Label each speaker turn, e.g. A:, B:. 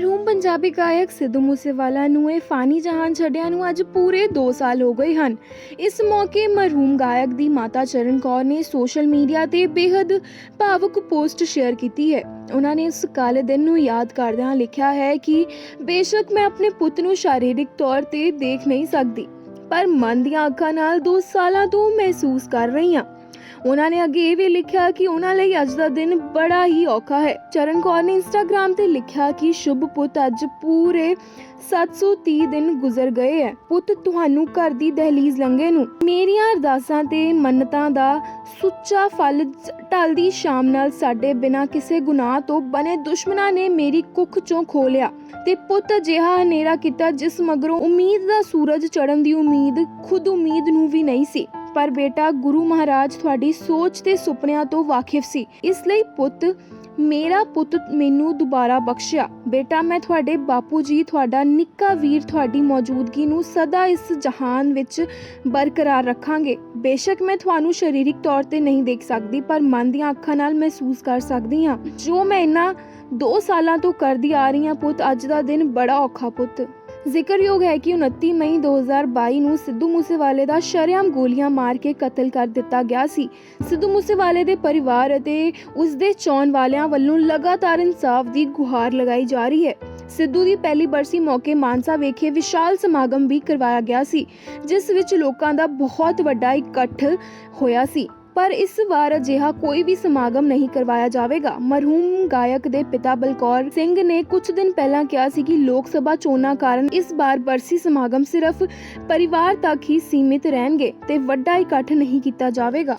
A: ਮਰਹੂਮ ਪੰਜਾਬੀ ਗਾਇਕ ਸਿੱਧੂ ਮੂਸੇਵਾਲਾ ਨੂੰ ਇਹ ਫਾਨੀ ਜਹਾਨ ਛੱਡਿਆਂ ਨੂੰ ਅੱਜ ਪੂਰੇ 2 ਸਾਲ ਹੋ ਗਏ ਹਨ। ਇਸ ਮੌਕੇ ਮਰਹੂਮ ਗਾਇਕ ਦੀ ਮਾਤਾ ਚਰਨ ਕੌਰ ਨੇ ਸੋਸ਼ਲ ਮੀਡੀਆ ਤੇ ਬੇहद ਭਾਵੁਕ ਪੋਸਟ ਸ਼ੇਅਰ ਕੀਤੀ ਹੈ। ਉਹਨਾਂ ਨੇ ਇਸ ਕਾਲੇ ਦਿਨ ਨੂੰ ਯਾਦ ਕਰਦਿਆਂ ਲਿਖਿਆ ਹੈ ਕਿ, ਬੇਸ਼ੱਕ ਮੈਂ ਆਪਣੇ ਪੁੱਤ ਨੂੰ ਸ਼ਾਰੀਰਿਕ ਤੌਰ ਤੇ ਦੇਖ ਨਹੀਂ ਸਕਦੀ, ਪਰ ਮਨ ਦੀਆਂ ਅੱਖਾਂ ਨਾਲ 2 ਸਾਲਾਂ ਤੋਂ ਮਹਿਸੂਸ ਕਰ ਰਹੀ ਹਾਂ। ਉਹਨਾਂ ਨੇ ਅੱਗੇ ਇਹ ਵੀ ਲਿਖਿਆ ਕਿ ਉਹਨਾਂ ਲਈ ਅੱਜ ਦਾ ਦਿਨ ਬੜਾ ਹੀ ਔਖਾ ਹੈ। ਚਰਨ ਕੌਰ ਨੇ ਇੰਸਟਾਗ੍ਰam ਤੇ ਲਿਖਿਆ ਕਿ ਸ਼ੁਭ ਪੁੱਤ ਅੱਜ ਪੂਰੇ 730 ਦਿਨ ਗੁਜ਼ਰ ਗਏ ਹੈ। ਪੁੱਤ, ਤੁਹਾਨੂੰ ਘਰ ਦੀ ਦਹਲੀਜ਼ ਲੰਘੇ ਨੂੰ। ਮੇਰੀਆਂ ਅਰਦਾਸਾਂ ਤੇ ਮੰਨਤਾਂ ਦਾ ਸੁੱਚਾ ਫਲ ਜ- ਢਲਦੀ ਸ਼ਾਮ ਨਾਲ ਸਾਡੇ ਬਿਨਾਂ ਕਿਸੇ ਗੁਨਾਹ ਤੋਂ ਬਨੇ ਦੁਸ਼ਮਣਾਂ ਨੇ ਮੇਰੀ ਕੁੱਖ ਚੋਂ ਖੋ ਲਿਆ। ਤੇ ਪੁੱਤ, ਅਜਿਹਾ ਹਨੇਰਾ ਕੀਤਾ ਜਿਸ ਮਗਰੋਂ ਉਮੀਦ ਦਾ ਸੂਰਜ ਚੜਨ ਦੀ ਉਮੀਦ, ਖੁਦ ਉਮੀਦ ਨੂੰ ਵੀ ਨਹੀਂ ਸੀ। ਪਰ ਬੇਟਾ ਗੁਰੂ ਮਹਾਰਾਜ ਤੁਹਾਡੀ ਸੋਚ ਤੇ ਸੁਪਨਿਆਂ ਤੋਂ ਵਾਕਿਫ ਸੀ। ਇਸ ਲਈ ਪੁੱਤ, ਮੇਰਾ ਪੁੱਤ ਮੈਨੂੰ ਦੁਬਾਰਾ ਬਖਸ਼ਿਆ। ਬੇਟਾ, ਮੈਂ ਤੁਹਾਡੇ ਬਾਪੂ ਜੀ, ਤੁਹਾਡਾ ਨਿੱਕਾ ਵੀਰ ਤੁਹਾਡੀ ਮੌਜੂਦਗੀ ਨੂੰ ਸਦਾ ਇਸ ਜਹਾਨ ਵਿੱਚ ਬਰਕਰਾਰ ਰੱਖਾਂਗੇ। ਬੇਸ਼ੱਕ ਮੈਂ ਤੁਹਾਨੂੰ ਸਰੀਰਕ ਤੌਰ ਤੇ ਨਹੀਂ ਦੇਖ ਸਕਦੀ, ਪਰ ਮਨ ਦੀਆਂ ਅੱਖਾਂ ਨਾਲ ਮਹਿਸੂਸ ਕਰ ਸਕਦੀ ਹਾਂ। ਜੋ ਮੈਂ ਇਹਨਾਂ 2 ਸਾਲਾਂ ਤੋਂ ਕਰਦੀ ਆ ਰਹੀ ਹਾਂ ਪੁੱਤ, ਅੱਜ ਦਾ ਦਿਨ ਬੜਾ ਔਖਾ ਪੁੱਤ। ਜ਼ਿਕਰਯੋਗ ਹੈ ਕਿ 29 ਮਈ 2022 ਨੂੰ ਸਿੱਧੂ ਮੂਸੇਵਾਲੇ ਦਾ ਸ਼ਰੇਆਮ ਗੋਲੀਆਂ ਮਾਰ ਕੇ ਕਤਲ ਕਰ ਦਿੱਤਾ ਗਿਆ ਸੀ। ਸਿੱਧੂ ਮੂਸੇਵਾਲੇ ਦੇ ਪਰਿਵਾਰ ਅਤੇ ਉਸ ਦੇ ਚਾਹਣ ਵਾਲਿਆਂ ਵੱਲੋਂ ਲਗਾਤਾਰ ਇਨਸਾਫ ਦੀ ਗੁਹਾਰ ਲਗਾਈ ਜਾ ਰਹੀ ਹੈ। ਸਿੱਧੂ ਦੀ ਪਹਿਲੀ ਬਰਸੀ ਮੌਕੇ ਮਾਨਸਾ ਵਿਖੇ ਵਿਸ਼ਾਲ ਸਮਾਗਮ ਵੀ ਕਰਵਾਇਆ ਗਿਆ ਸੀ, ਜਿਸ ਵਿੱਚ ਲੋਕਾਂ ਦਾ ਬਹੁਤ ਵੱਡਾ ਇਕੱਠ ਹੋਇਆ ਸੀ। ਪਰ ਇਸ ਵਾਰ ਅਜਿਹਾ ਕੋਈ ਵੀ ਸਮਾਗਮ ਨਹੀਂ ਕਰਵਾਇਆ ਜਾਵੇਗਾ। ਮਰਹੂਮ ਗਾਇਕ ਦੇ ਪਿਤਾ ਬਲਕੌਰ ਸਿੰਘ ਨੇ ਕੁਝ ਦਿਨ ਪਹਿਲਾਂ ਕਿਹਾ ਸੀ ਕਿ ਲੋਕ ਸਭਾ ਚੋਣਾਂ ਕਾਰਨ ਇਸ ਵਾਰ ਬਰਸੀ ਸਮਾਗਮ ਸਿਰਫ ਪਰਿਵਾਰ ਤੱਕ ਹੀ ਸੀਮਿਤ ਰਹਿਣਗੇ ਤੇ ਵੱਡਾ ਇਕੱਠ ਨਹੀਂ ਕੀਤਾ ਜਾਵੇਗਾ।